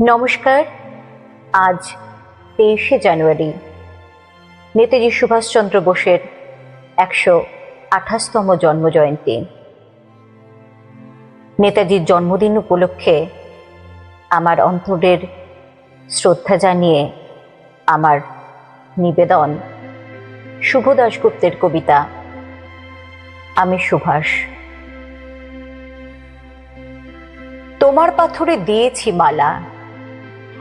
নমস্কার। আজ তেইশে জানুয়ারি। নেতাজি সুভাষচন্দ্র বোসের একশো আঠাশতম জন্মজয়ন্তী। নেতাজির জন্মদিন উপলক্ষে আমার অন্তরের শ্রদ্ধা জানিয়ে আমার নিবেদন শুভ দাশগুপ্তের কবিতা, আমি সুভাষ। তোমার পাথরে দিয়েছি মালা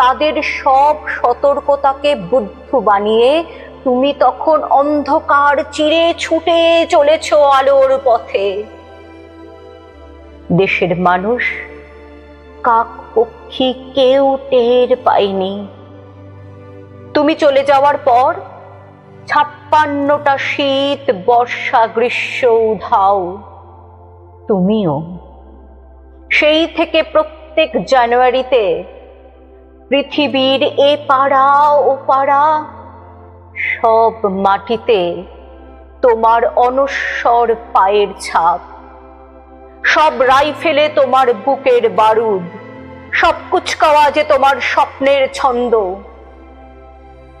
তাদের সব সতর্কতাকে বুদ্ধ বানিয়ে তুমি তখন অন্ধকার চিরে ছুটে চলেছ আলোর পথে। দেশের মানুষ, কাক পক্ষী কেউ টের পায়নি। তুমি চলে যাওয়ার পর ছাপ্পান্নটা শীত, বর্ষা, গ্রীষ্ম, উধাও। তুমিও। সেই থেকে প্রত্যেক জানুয়ারিতে পৃথিবীর এ পাড়া ও পাড়া, সব মাটিতে তোমার অনস্বর পায়ের ছাপ। সব রাইফেলে তোমার বুকের বারুদ, সব কুচকাওয়া যে তোমার স্বপ্নের ছন্দ।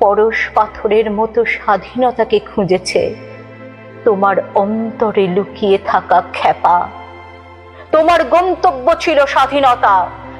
পরশ পাথরের মতো স্বাধীনতাকে খুঁজেছে, তোমার অন্তরে লুকিয়ে থাকা খ্যাপা। তোমার গন্তব্য ছিল স্বাধীনতা।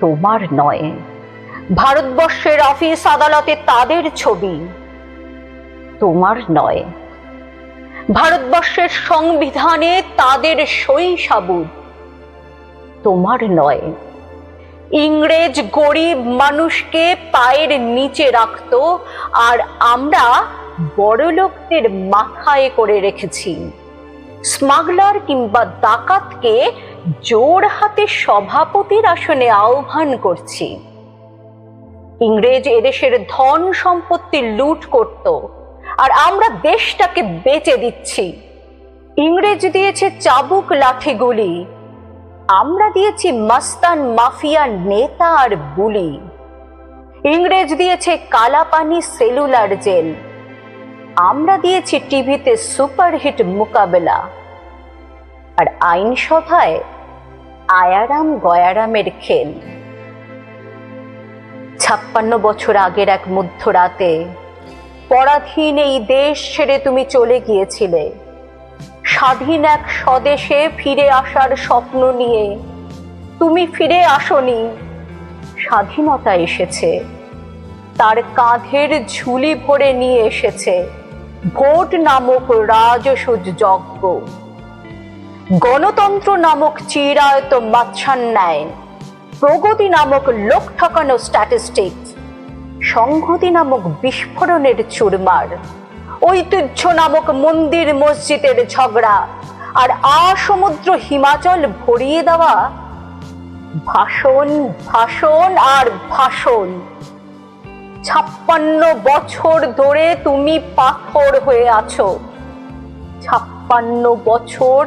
তোমার নয়। ভারতবর্ষের অফিস আদালতে তাদের ছবি তোমার নয়। ভারতবর্ষের সংবিধানে তাদের সই তোমার নয়। ইংরেজ গরিব মানুষকে পায়ের নিচে রাখত আর আমরা বড়লোকদের মাথায় করে রেখেছি। স্মাগলার কিংবা ডাকাতকে জোর হাতে সভাপতির আসনে আহ্বান করছি। ইংরেজ এদেশের ধন সম্পত্তি লুট করত, আর আমরা দেশটাকে বেচে দিচ্ছি। ইংরেজ দিয়েছে চাবুক লাঠি গুলি আমরা দিয়েছি মাস্তান মাফিয়া নেতা আর বুলি। ইংরেজ দিয়েছে কালাপানি সেলুলার জেল, আমরা দিয়েছি টিভিতে সুপারহিট মোকাবেলা। আর আইনসভায় আয়ারাম গয়ারামের খেল। ছাপ্পান্ন বছর আগের এক মধ্যরাতে পরাধীন এই দেশ ছেড়ে তুমি চলে গিয়েছিলে। স্বাধীন এক স্বদেশে ফিরে আসার স্বপ্ন নিয়ে তুমি ফিরে আসনি। স্বাধীনতা এসেছে। তার কাঁধের ঝুলি ভরে নিয়ে এসেছে। ভোট নামক রাজসুজ যজ্ঞ গণতন্ত্র নামক চিরায়ত মাচ্ছান্যায় প্রগতি নামক লোক ঠকানো স্ট্যাটিস্টিক্স সংহতি নামক বিস্ফোরণের চুরমার, ঐতিহ্য নামক মন্দির মসজিদের ঝগড়া আর আসমুদ্র হিমাচল ভরিয়ে দেওয়া ভাষণ ভাষণ আর ভাষণ। ছাপ্পান্ন বছর ধরে তুমি পাথর হয়ে আছো। ছাপ্পান্ন বছর